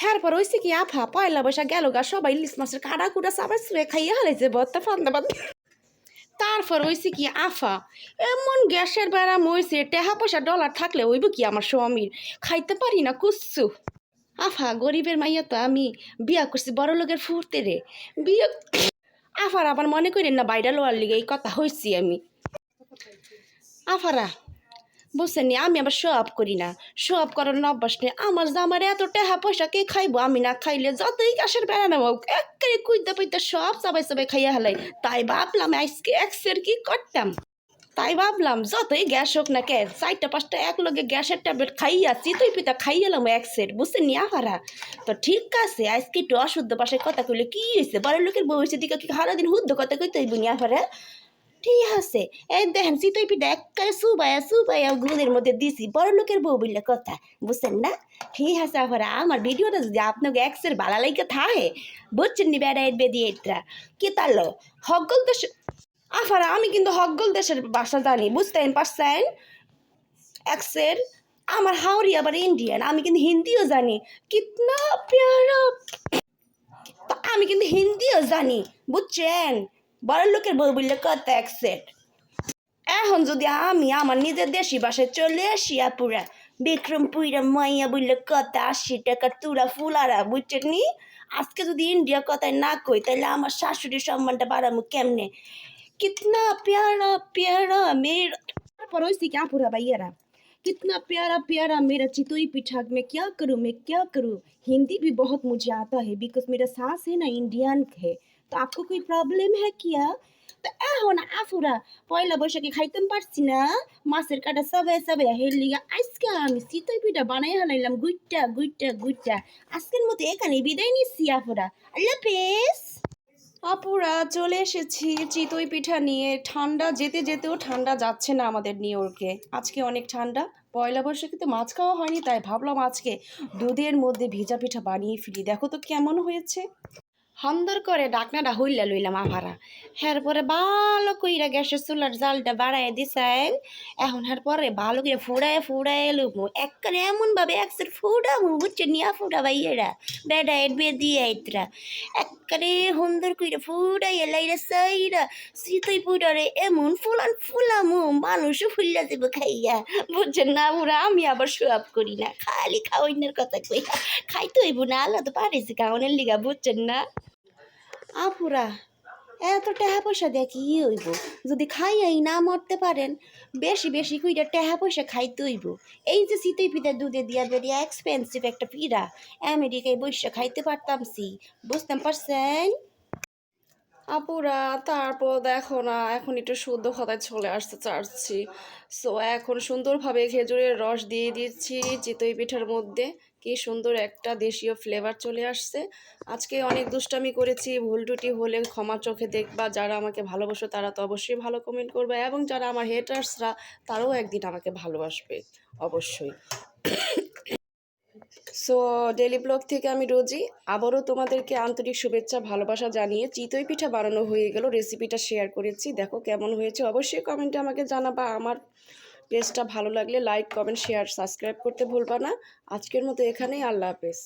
হ্যার পর কি, আফা, পয়লা বৈশাখ গেল গা, সবাই ইলিশ মাছের কাটা কুটা সবাই শুয়ে খাইয়ে হালাইছে বত্তা ফান্দা তারপর হয়েছে কি, আফা, এমন গ্যাসের বেড়াম হয়েছে টেহা পয়সা ডলার থাকলে হইব কি আমার স্বামীর? খাইতে পারি না কুচ্ছু। আফা, গরিবের মাইয়া তো আমি বিয়া করছি বড় লোকের ফুর্তে রে। বিয়ে আফার আবার মনে করেন না বাইরে লোয়ার লিগে এই কথা হয়েছি আমি। আফারা বুঝছেন আমি আবার শো আপ করি না। শো আপ করার অভ্যাস নেই। আমার জামার এত টাকা পয়সা, কে খাইবো? আমি না খাইলে যতই গ্যাসের বেড়া নেব, একেবারে কুইতে পুইতে সব সবাই সবাই খাইয়া হালাই তাই ভাবলাম আজকে এক্সের কি করতাম? তাই ভাবলাম, যতই গ্যাস হোক না কে চারটা, পাঁচটা, এক লগে গ্যাসের ট্যাবলেট খাইয়া, চিতই পিতা খাইয়ালাম এক্সের বুঝছেন নি, আফারা, তো ঠিক আছে, আজকে একটু অশুদ্ধ ভাষায় কথা কইলে কি হয়েছে বড় লোকের বউ হয়েছে দিকে কি সারাদিন শুদ্ধ কথা কইতে হইব নি, আফারা? ঠিক আছে। এই দেখেন চিতই পিঠা একবারে সুবাইয়া সুবাইয়া গুদের মধ্যে দিছি। বড় লোকের বউ বললে কথা, বুঝছেন না? ঠিক আছে, আফারা, আমার ভিডিওটা যদি আপনাকে এক্সের ভালো লাগে থাকে, বুঝছেন নি বেড়াই বেদি এটা কি তাহলে? হকল দেশ, আফারা, আমি কিন্তু হকল দেশের ভাষা জানি, বুঝতেন, পারছেন? এক্সের, আমার হাওড়ি আবার ইন্ডিয়ান, আমি কিন্তু হিন্দিও জানি। কিতনা প্যারা তো আমি কিন্তু হিন্দিও জানি, বুঝছেন? বড় লোকের বউ বললে কত অ্যাকসেট এখন যদি আমি আমার নিজের দেশি বাসায় চলে আসি আপুরা বিক্রমপুরা মাইয়া বললে কত আশি টাকা তুরা ফুলারা বুঝছেন নি আজকে যদি ইন্ডিয়া কথায় না কই তাহলে আমার শাশুড়ির সম্মানটা বাড়াবো কেমনে কিতনা প্যারা প্যারা মের তারপর হয়েছি কি আপুরা ভাইয়ারা कितना प्यारा प्यारा मेरा चितोई पिठा मैं क्या करूँ मैं क्या करूँ हिंदी भी बहुत मुझे आता है बिकॉज मेरा सास है ना इंडियन है তো আপকো কই প্রবলেম হ্যাঁ কিয়া তো এখন আফুরা পয়লা বৈশাখে খাইতাম পারছি না মাছের কাটা সবে সবে হের লিগা আজকে আমি চিতই পিঠা বানাই হালাইলাম গুইটা গুইটা গুইটা আজকের মতো এখানে বিদায় নিচ্ছি আফুরা আল্লাহ পেস আপুরা চলে এসেছি চিতই পিঠা নিয়ে ঠান্ডা যেতে যেতেও ঠান্ডা যাচ্ছে না আমাদের নিউ ইয়র্কে আজকে অনেক ঠান্ডা পয়লা বৈশাখে তো মাছ খাওয়া হয়নি তাই ভাবলাম আজকে দুধের মধ্যে ভিজা পিঠা বানিয়ে ফিরি দেখো তো কেমন হয়েছে সুন্দর করে ডাকনাটা হইলা লইলাম আভারা। হ্যার পরে ভালো কইরা গ্যাসের চুলার জালটা বাড়াই দিছেন। এখন হ্যার পরে ভালো করে ফুড়ায় ফুড়ায় লুমু একবারে এমন ভাবে একসের ফুড়ামু বুঝছে নিয়া ফুড়া বেডা এর বে দিয়ে আইতরা। একবারে সুন্দর কইরা ফুড়াই লাইরা সাইরা শীতই ফুড়ারে এমন ফুলান ফুলামু মানুষও ফুল্লা দেবো খাইয়া। বুঝছেন না ওরা আমি আবার সোয়াব করি না। খালি খাওয়াইনের কথা কই খাইতে হইব না তো পারিস খাওয়ানোর লিগা, বুঝছেন না? আপুরা, এত টাকা পয়সা দিয়ে কি হইব? যদি খাইয়াই না মরতে পারেন, বেশি বেশি কইরা টাকা পয়সা খাইতে হইব। এই যে শীতই পিঠা দুধে দিয়া বেরিয়া এক্সপেন্সিভ একটা পিঠা, আমেরিকায় বসে খাইতে পারতাম সি বুঝতে পারছেন? আপুরা, তারপর দেখো না, এখন একটু শুদ্ধ কথায় চলে আসতে চাচ্ছি। সো এখন সুন্দরভাবে খেজুরের রস দিয়ে দিচ্ছি, চিতই পিঠার মধ্যে। কি সুন্দর একটা দেশীয় ফ্লেভার চলে আসছে। আজকে অনেক দুষ্টামি করেছি, ভুল টুটি হলে ক্ষমা চোখে দেখবা, যারা আমাকে ভালোবাসো তারা তো অবশ্যই ভালো কমেন্ট করবে এবং যারা আমার হেটার্সরা তারাও একদিন আমাকে ভালোবাসবে, অবশ্যই। সো ডেলি ব্লগ থেকে আমি রোজি আবারও তোমাদেরকে আন্তরিক শুভেচ্ছা, ভালোবাসা জানিয়ে চিতই পিঠা বানানো হয়ে গেল রেসিপিটা শেয়ার করেছি। দেখো কেমন হয়েছে, অবশ্যই কমেন্টে আমাকে জানাবা। আমার পেজটা ভালো লাগলে লাইক, কমেন্ট, শেয়ার, সাবস্ক্রাইব করতে ভুলবা না। আজকের মতো এখানেই, আল্লাহ হাফেজ।